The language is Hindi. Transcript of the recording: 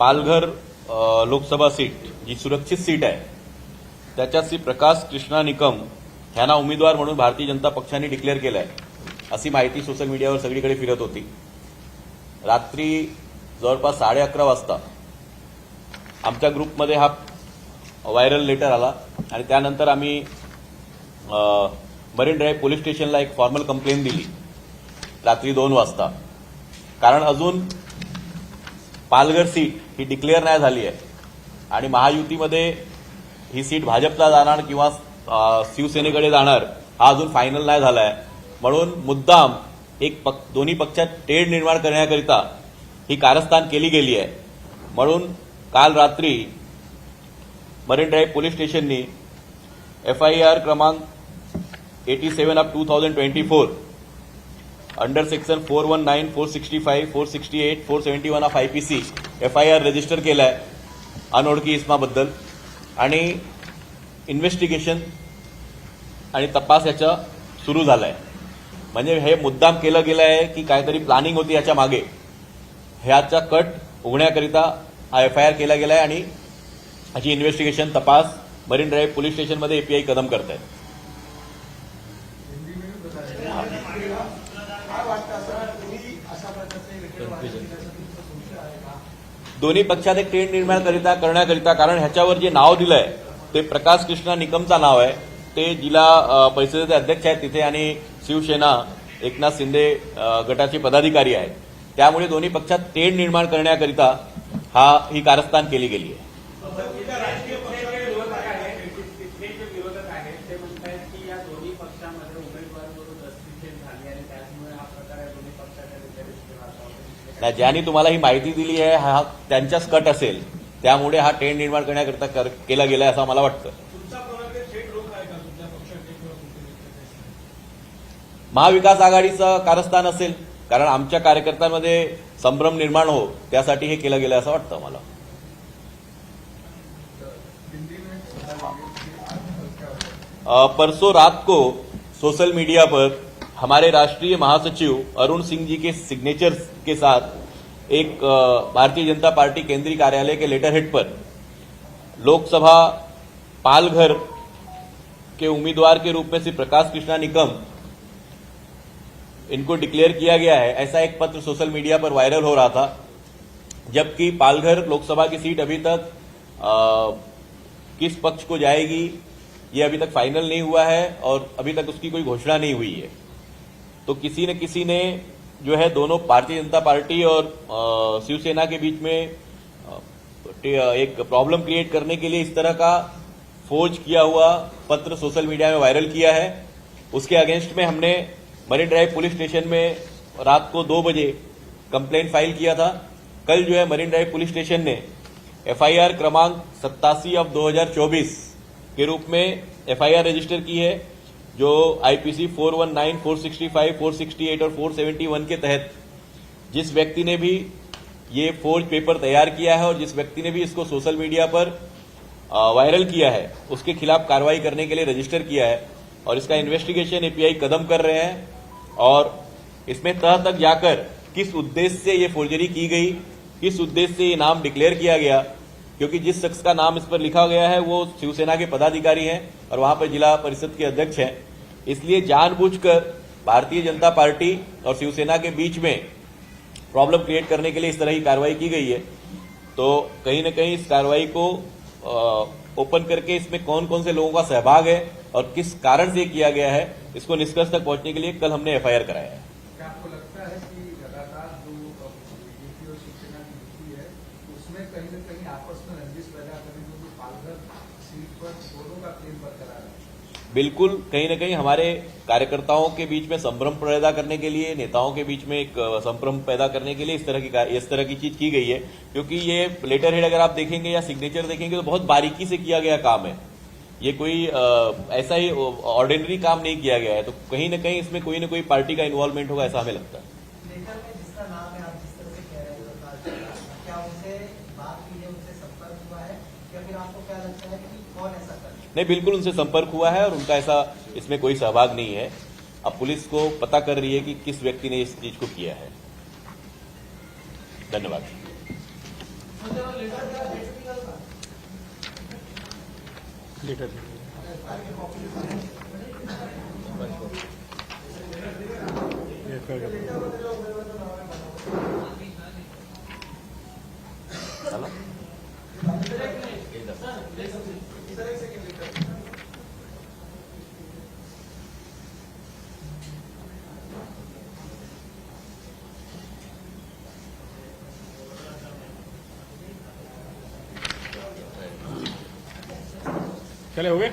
पालघर लोकसभा सीट जी सुरक्षित सीट आहे त्याच्यात श्री प्रकाश कृष्णा निकम ह्यांना उमेदवार म्हणून भारतीय जनता पक्षाने डिक्लेअर केलं आहे अशी माहिती सोशल मीडियावर सगळीकडे फिरत होती. रात्री जवळपास साडे अकरा वाजता आमच्या ग्रुपमध्ये हा व्हायरल लेटर आला आणि त्यानंतर आम्ही मरीन ड्राईव्ह पोलीस स्टेशनला एक फॉर्मल कंप्लेंट दिली रात्री दोन वाजता. कारण अजून पालघर सीट ही डिक्लेअर नाही झाली आहे. आणि महायुतीमध्ये ही सीट भाजपला जाणार किंवा शिवसेनेकडे जाणार हा अजून फायनल नाही झाला आहे. म्हणून मुद्दाम एक पक दोन्ही पक्षात टेढ निर्माण करण्याकरिता ही कारस्थान केली गेली आहे. म्हणून काल रात्री मरीन ड्राईव्ह पोलीस स्टेशननी एफ आय आर क्रमांक eighty seven of two thousand twenty four under section four one nine four sixty five four sixty eight four seventy one of I P C F I R register केला आहे अनोळखी इस्माबद्दल. आणि इन्व्हेस्टिगेशन आणि तपास याचा सुरू झाला आहे म्हणजे हे मुद्दाम केलं गेलं आहे की काहीतरी प्लॅनिंग होती याच्या मागे. ह्याचा कट उघण्याकरिता हा एफ आय आर केला गेला आहे आणि ह्याची इन्व्हेस्टिगेशन तपास मरीन ड्राईव्ह पोलीस स्टेशनमध्ये एपीआय कदम करत आहे दोन्ही पक्षात एक ट्रेंड निर्माण करिता करण्याकरिता कारण ह्याच्यावर जे नाव दिलंय ते प्रकाश कृष्णा निकमचं नाव आहे. ते जिल्हा परिषदेचे अध्यक्ष आहेत तिथे आणि शिवसेना एकनाथ शिंदे गटाचे पदाधिकारी आहेत. त्यामुळे दोन्ही पक्षात तेढ निर्माण करण्याकरिता हा ही कारस्थान केली गेली आहे. नाही, ज्यांनी तुम्हाला ही माहिती दिली आहे हा त्यांचाच कट असेल. त्यामुळे हा ट्रेंड निर्माण करण्याकरिता कर- केला गेला असं मला वाटतं? महाविकास आघाडीचं कारस्थान असेल कारण आमच्या कार्यकर्त्यांमध्ये संभ्रम निर्माण हो त्यासाठी हे केलं गेलं असं वाटतं मला परसों रात को सोशल मीडिया पर हमारे राष्ट्रीय महासचिव अरुण सिंह जी के सिग्नेचर के साथ एक भारतीय जनता पार्टी केंद्रीय कार्यालय के लेटर हेड पर लोकसभा पालघर के उम्मीदवार के रूप में श्री प्रकाश कृष्णा निकम इनको डिक्लेयर किया गया है। ऐसा एक पत्र सोशल मीडिया पर वायरल हो रहा था जबकि पालघर लोकसभा की सीट अभी तक अ, किस पक्ष को जाएगी ये अभी तक फाइनल नहीं हुआ है और अभी तक उसकी कोई घोषणा नहीं हुई है। तो किसी न किसी ने जो है दोनों भारतीय जनता पार्टी और शिवसेना के बीच में एक प्रॉब्लम क्रिएट करने के लिए इस तरह का फोर्ज किया हुआ पत्र सोशल मीडिया में वायरल किया है। उसके अगेंस्ट में हमने मरीन ड्राइव पुलिस स्टेशन में रात को दो बजे कंप्लेंट फ़ाइल किया था। कल जो है मरीन ड्राइव पुलिस स्टेशन ने एफआईआर क्रमांक सत्तासी ऑफ़ 2024 के रूप में एफआईआर रजिस्टर की है। जो आईपीसी 419, 465, 468 और 471 के तहत जिस व्यक्ति ने भी ये फोर्ज पेपर तैयार किया है और जिस व्यक्ति ने भी इसको सोशल मीडिया पर वायरल किया है उसके खिलाफ कार्रवाई करने के लिए रजिस्टर किया है और इसका इन्वेस्टिगेशन एपीआई कदम कर रहे हैं और इसमें तह तक जाकर किस उद्देश्य से ये फोर्जरी की गई किस उद्देश्य से ये नाम डिक्लेयर किया गया क्योंकि जिस शख्स का नाम इस पर लिखा गया है, वो शिवसेना के पदाधिकारी हैं और वहाँ पर जिला परिषद के अध्यक्ष हैं। इसलिए जानबूझकर भारतीय जनता पार्टी और शिवसेना के बीच में प्रॉब्लम क्रिएट करने के लिए इस तरह की कार्रवाई की गई है। तो कहीं न कहीं इस कार्रवाई को ओपन करके इसमें कौन कौन से लोगों का सहभाग है और किस कारण से किया गया है, इसको निष्कर्ष तक पहुँचने के लिए कल हमने एफआईआर कराया है क्या आपको लगता है कि लगातार जो बीजेपी और शिवसेना की युति है उसमें कहीं न कहीं आपस में रंजिश पैदा करने जो कि पालघर सीट पर दोनों का प्रेम बरकरार है। बिल्कुल कहीं न कहीं हमारे कार्यकर्ताओं के बीच में संभ्रम पैदा करने के लिए नेताओं के बीच में एक संभ्रम पैदा करने के लिए इस तरह की इस तरह की चीज़ की गई है। क्योंकि ये लेटर हेड अगर आप देखेंगे या सिग्नेचर देखेंगे तो बहुत बारीकी से किया गया काम है। ये कोई अ, ऐसा ही ऑर्डिनरी काम नहीं किया गया है। तो कहीं ना कहीं इसमें कोई न कोई पार्टी का इन्वॉल्वमेंट होगा ऐसा हमें लगता है। नहीं बिल्कुल उनसे संपर्क हुआ है और उनका ऐसा इसमें कोई सहभाग नहीं है। अब पुलिस को पता कर रही है कि किस व्यक्ति ने इस चीज़ को किया है। धन्यवाद। चले हो गए